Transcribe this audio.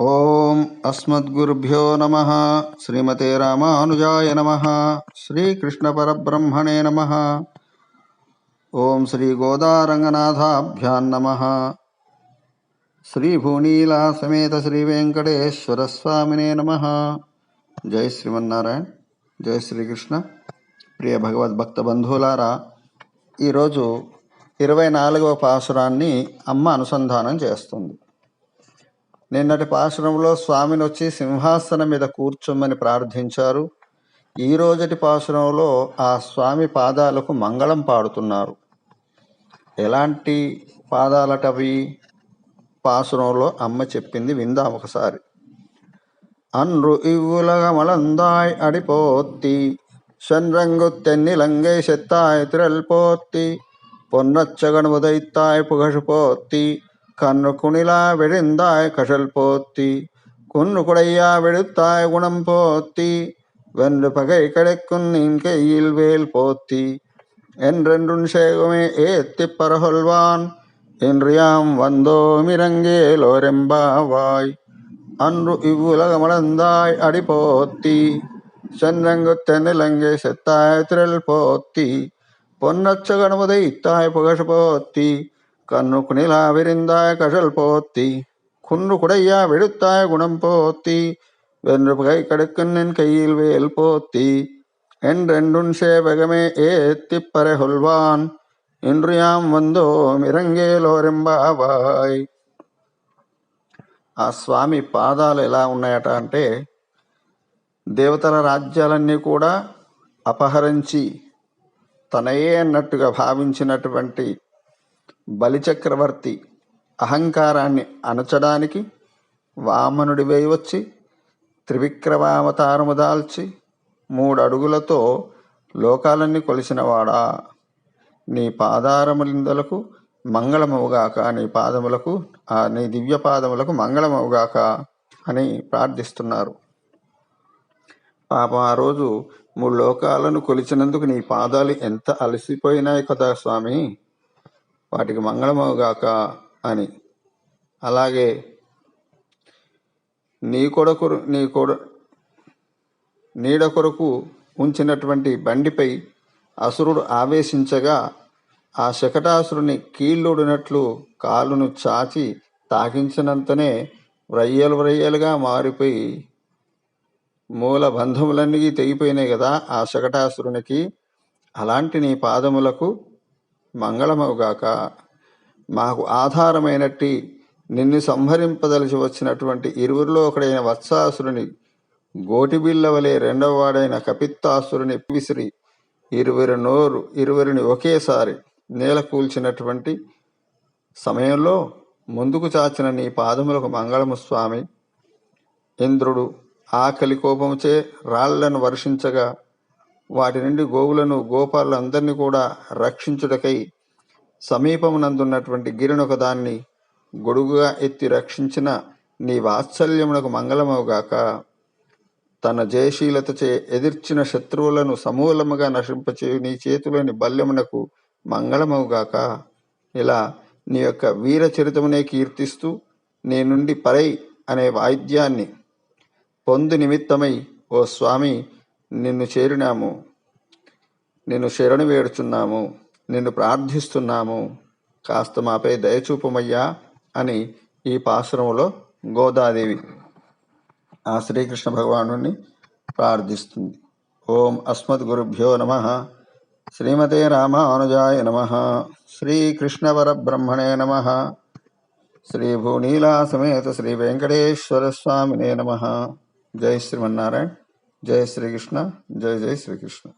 ఓం అస్మద్గురుభ్యో నమ. శ్రీమతే రామానుజాయ నమ. శ్రీకృష్ణ పరబ్రహ్మణే నమ. ఓం శ్రీ గోదారంగనాథాభ్యాం నమ. శ్రీ భూనీలా సమేత శ్రీ వెంకటేశ్వర స్వామినే నమ. జై శ్రీమన్నారాయణ. జై శ్రీకృష్ణ. ప్రియ భగవద్భక్త బంధువులారా ఈరోజు ఇరవై నాలుగవ పాసురాన్ని అమ్మ అనుసంధానం చేస్తుంది. నిన్నటి పాశురంలో స్వామిని వచ్చి సింహాసనం మీద కూర్చోమని ప్రార్థించారు. ఈ రోజటి పాశురంలో ఆ స్వామి పాదాలకు మంగళం పాడుతున్నారు. ఎలాంటి పాదాలటవి? పాశురంలో అమ్మ చెప్పింది విందాం ఒకసారి. అన్రు ఇవ్వులగమలందాయ్ అడిపోత్తి ഷൻറങ്കു തെന്നിലങ്കൈ ശെത്തായ് పొన్నచ్చగను ఉదయిత్తాయ్ പുകഷുപോത്തി கண்ணு குணிலா விழுந்தாய் கஷல் போத்தி குன்னு குடையா விழுத்தாய் குணம் போத்தி வென்று பகை கிடைக்கும் நின் கையில் வேல் போத்தி என்றென்றும் சேகுமே ஏத்தி பரகொள்வான் இன்று யாம் வந்தோம் வந்தோமிரங்கேலோரெம்பாவாய் அன்று இவ்வுலகமளந்தாய் அடி போத்தி சென்றங்கு தென்னிலங்கை செத்தாய் திரள் போத்தி பொன்னச்சகனுமுதை இத்தாய் புகழ் போத்தி கண்ணு குணிலா விரிந்தாய் கழல் போத்தி குன்று குடையா விடுத்தாய் குணம் போத்தி வென்று பகை கடுக்கும் நின் கையில் வேல் போத்தி என்றென்றும் சேவகமே ஏத்திப் பரகொள்வான் இன்று யாம் வந்தோம் இறங்கேலோரெம்பாவாய் ఆ స్వామి పాదాలు ఎలా ఉన్నాయట అంటే దేవతల రాజ్యాలన్నీ కూడా అపహరించి తనయే అన్నట్టుగా భావించినటువంటి బలిచక్రవర్తి అహంకారాన్ని అణచడానికి వామనుడి వేయి వచ్చి త్రివిక్రమావతారము దాల్చి మూడు అడుగులతో లోకాలన్నీ కొలిసినవాడా. నీ పాదారములిందలకు మంగళమవుగాక నీ పాదములకు ఆ నీ దివ్య పాదములకు మంగళమవుగాక అని ప్రార్థిస్తున్నారు. పాపం ఆ రోజు మూడు లోకాలను కొలిచినందుకు నీ పాదాలు ఎంత అలసిపోయినాయి కదా స్వామి. వాటికి మంగళమవుగాక అని. అలాగే నీ కొడుకు నీ కొడు నీడ కొరకు ఉంచినటువంటి బండిపై అసురుడు ఆవేశించగా ఆ శకటాసురుని కీళ్ళుడినట్లు కాలును చాచి తాకించినంతనే వ్రయ్యలు వ్రయ్యలుగా మారిపోయి మూల బంధములన్నీ తెగిపోయినాయి కదా ఆ శకటాసురునికి. అలాంటి నీ పాదములకు మంగళమవుగాక మాకు ఆధారమైనట్టి నిన్ను సంహరింపదలిచి వచ్చినటువంటి ఇరువురిలో ఒకడైన వత్సాసురుని గోటిబిల్ల వలె రెండవ వాడైన కపిత్తాసురుని విసిరి ఇరువురి నోరు ఇరువురిని ఒకేసారి నేల కూల్చినటువంటి సమయంలో ముందుకు చాచిన నీ పాదములకు మంగళము స్వామి. ఇంద్రుడు ఆకలి కోపముచే రాళ్ళను వర్షించగా వాటి నుండి గోవులను గోపాలందరినీ కూడా రక్షించుటకై సమీపమునందున్నటువంటి గిరినొక దాన్ని గొడుగుగా ఎత్తి రక్షించిన నీ వాత్సల్యమునకు మంగళమవుగాక. తన జయశీలతచే ఎదిర్చిన శత్రువులను సమూలముగా నశింపచేయు నీ చేతులని బల్యమునకు మంగళమవుగాక. ఇలా నీ యొక్క వీర చరితమునే కీర్తిస్తూ నీ నుండి పరై అనే వాయిద్యాన్ని పొందు నిమిత్తమై ఓ స్వామి నిన్ను చేరినాము. నిన్ను శరణు వేడుచున్నాము. నిన్ను ప్రార్థిస్తున్నాము. కాస్త మాపై దయచూపమయ్యా అని ఈ పాశ్రములో గోదాదేవి ఆ శ్రీకృష్ణ భగవాను ప్రార్థిస్తుంది. ఓం అస్మద్ గురుభ్యో నమ. శ్రీమతే రామానుజాయ నమ. శ్రీకృష్ణవరబ్రహ్మణే నమ. శ్రీ భూనీలా సమేత శ్రీ వెంకటేశ్వర స్వామినే నమ. జై శ్రీమన్నారాయణ. जय श्री कृष्ण जय जय श्री कृष्ण